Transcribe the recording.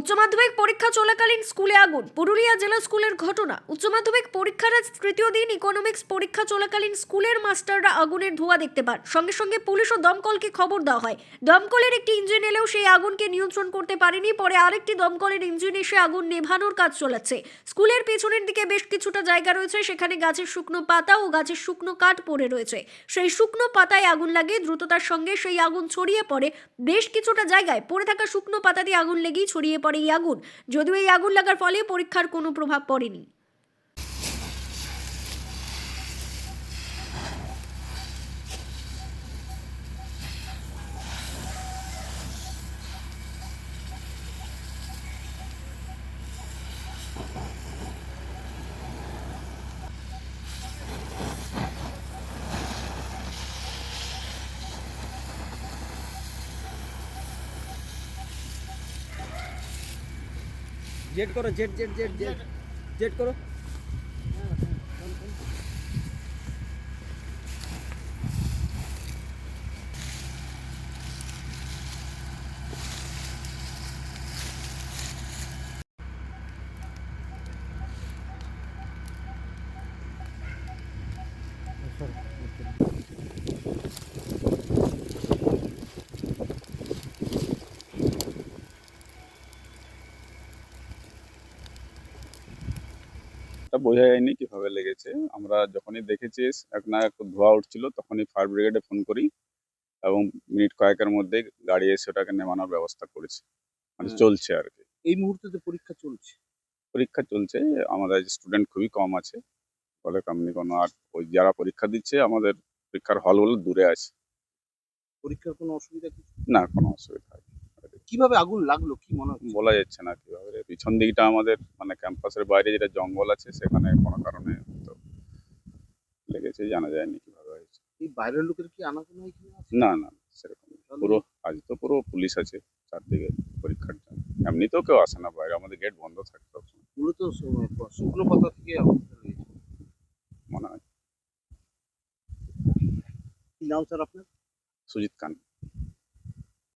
উচ্চ মাধ্যমিক পরীক্ষা চলাকালীন স্কুলে আগুন। পুরুলিয়া জেলা স্কুলের ঘটনা। উচ্চ মাধ্যমিক পরীক্ষার আজ তৃতীয় দিন ইকোনমিক্স পরীক্ষা চলাকালীন স্কুলের মাস্টাররা আগুনের ধোঁয়া দেখতে পান। সঙ্গে সঙ্গে পুলিশ ও দমকলকে খবর দেওয়া হয়। দমকলের একটি ইঞ্জিন এলেও সেই আগুনকে নিয়ন্ত্রণ করতে পারেনি। পরে আরেকটি দমকলের ইঞ্জিন এসে আগুন নেভানোর কাজ চলাচ্ছে। স্কুলের পেছনের দিকে বেশ কিছুটা জায়গা রয়েছে। সেখানে গাছের শুকনো পাতা ও গাছের শুকনো কাঠ পড়ে রয়েছে। সেই শুকনো পাতায় আগুন লাগে। দ্রুততার সঙ্গে সেই আগুন ছড়িয়ে পড়ে। বেশ কিছুটা জায়গায় পড়ে থাকা শুকনো পাতা দিয়ে আগুন লেগেই ছড়িয়ে পড়ে। এই আগুন। যদিও এই আগুন লাগার ফলে পরীক্ষার কোনো প্রভাব পড়েনি। जेट करो जेट जेट जेट जेट जेट करो Thank you. তা বোঝা যায়নি কীভাবে লেগেছে। আমরা যখনই দেখেছি এক না এক ধোঁয়া উঠছিল তখনই ফায়ার ব্রিগেডে ফোন করি এবং মিনিট কয়েকের মধ্যে গাড়ি এসে ওটাকে নেমানোর ব্যবস্থা করেছে। মানে চলছে আর কি। এই মুহূর্তে তো পরীক্ষা চলছে। পরীক্ষা চলছে আমাদের স্টুডেন্ট খুবই কম আছে। ফলে কামনি কোনো আর ওই যারা পরীক্ষা দিচ্ছে আমাদের পরীক্ষার হলগুলো দূরে আছে। পরীক্ষার কোনো অসুবিধা কিছু? না কোনো অসুবিধা কীভাবে আগুন লাগল কি মনে বলা যাচ্ছে না। পিছন দিকটা আমাদের মানে ক্যাম্পাসের বাইরে যেটা জঙ্গল আছে সেখানে কোনো কারণে তো লেগেছে জানা যায়নি কীভাবে হয়েছে। এই বাইরের লোকের কি আনাগোনা না না সেরকম পুরো আজ তো পুরো পুলিশ আছে চারদিকে পরীক্ষার জন্য। এমনিতেও কেউ আসে না বাইরে আমাদের গেট বন্ধ থাকে সবসময় মূলত শু- শুকনো পাতা থেকে মনে হয়। কি নাম স্যার আপনার? সুজিত খান।